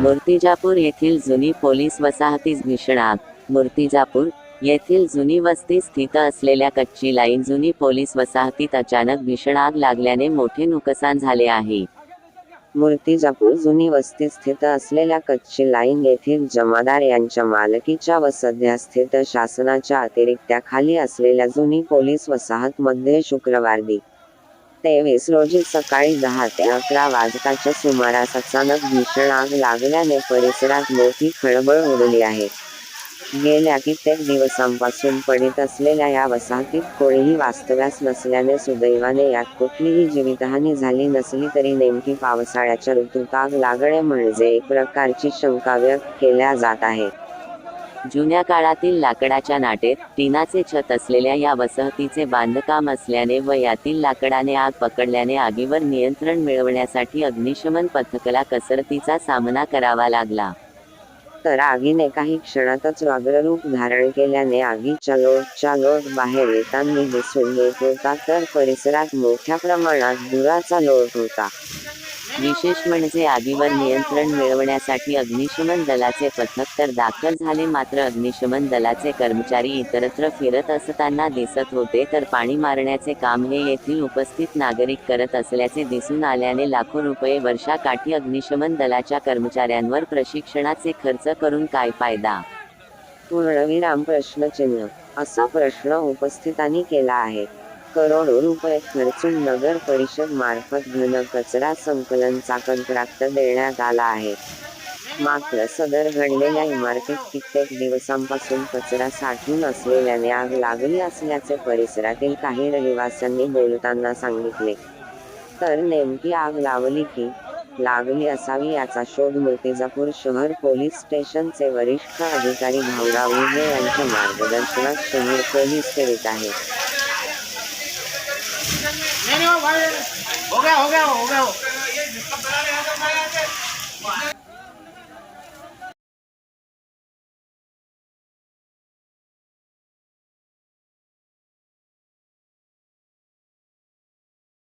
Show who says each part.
Speaker 1: मूर्तिजापूर येथील जुनी पोलीस वसाहतीस भीषण आग मूर्तिजापूर येथील जुनी वस्ती स्थित असलेल्या कच्ची लाईन जुनी पोलीस वसाहतीत अचानक भीषण आग लागल्याने मोठे नुकसान झाले आहे.
Speaker 2: मूर्तिजापूर जुनी वस्ती स्थित असलेल्या कच्ची लाईन येथील जमादार यांच्या मालकीच्या व सध्या स्थित शासनाच्या अतिरिक्त्याखाली असलेल्या जुनी पोलीस वसाहत मध्ये शुक्रवार दि तेवीस रोजी सकाळी दहा ते अकरा वाजताच्या सुमारास अचानक भीषण आग लागल्याने परिसरात मोठी खळबळ उडली आहे. गेल्या कित्येक दिवसांपासून पडित असलेल्या या वसाहतीत कोणीही वास्तव्यास नसल्याने सुदैवाने यात कुठलीही जीवितहानी झाली नसली तरी नेमकी पावसाळ्याच्या ऋतूत आग लागणे म्हणजे एक प्रकारची शंका व्यक्त केल्या जात आहे.
Speaker 1: जुन्या काळातील लाकडाच्या नाटेत टिनाचे छत असलेल्या या वसाहतीचे बांधकाम असल्याने व यातील लाकडाने आग पकडल्याने आगीवर नियंत्रण मिळवण्यासाठी अग्निशमन पथकाला कसरतीचा सामना करावा लागला.
Speaker 2: तर आगीने काही क्षणातच वाग्ररूप धारण केल्याने आगीच्या लोटच्या लोट बाहेर येताना दिसून येत होता तर परिसरात मोठ्या प्रमाणात धुराचा लोट होता.
Speaker 1: विशेष म्हणजे आगीवर नियंत्रण मिळवण्यासाठी अग्निशमन दलाचे पथक तर दाखल झाले. मात्र अग्निशमन दलाचे कर्मचारी इतरत्र फिरत असताना दिसत होते तर पाणी मारण्याचे काम हे येथील उपस्थित नागरिक करत असल्याचे दिसून आल्याने लाखो रुपये वर्षाकाठी अग्निशमन दलाच्या कर्मचाऱ्यांवर प्रशिक्षणाचे खर्च करून काय फायदा?
Speaker 2: पूर्णविराम प्रश्नचिन्ह असा प्रश्न उपस्थितांनी केला आहे. करोडो रुपये खर्चून नगर परिषद मार्फत घन कचरा संकलनचा कंत्राट देण्यात आला आहे. मात्र सदर घडलेल्या इमारतीत कित्येक दिवसांपासून कचरा साठून असलेल्याने आग लागली असल्याचे परिसरातील काही रहिवाशांनी बोलताना सांगितले. तर नेमकी आग लावली की लागली असावी याचा शोध मुर्तिजापूर शहर पोलीस स्टेशनचे वरिष्ठ अधिकारी भाऊराव उगे यांच्या मार्गदर्शनात शहर पोलीस करीत आहेत
Speaker 3: नहीं नहीं वो भाई हो गया हो गया हो गया हो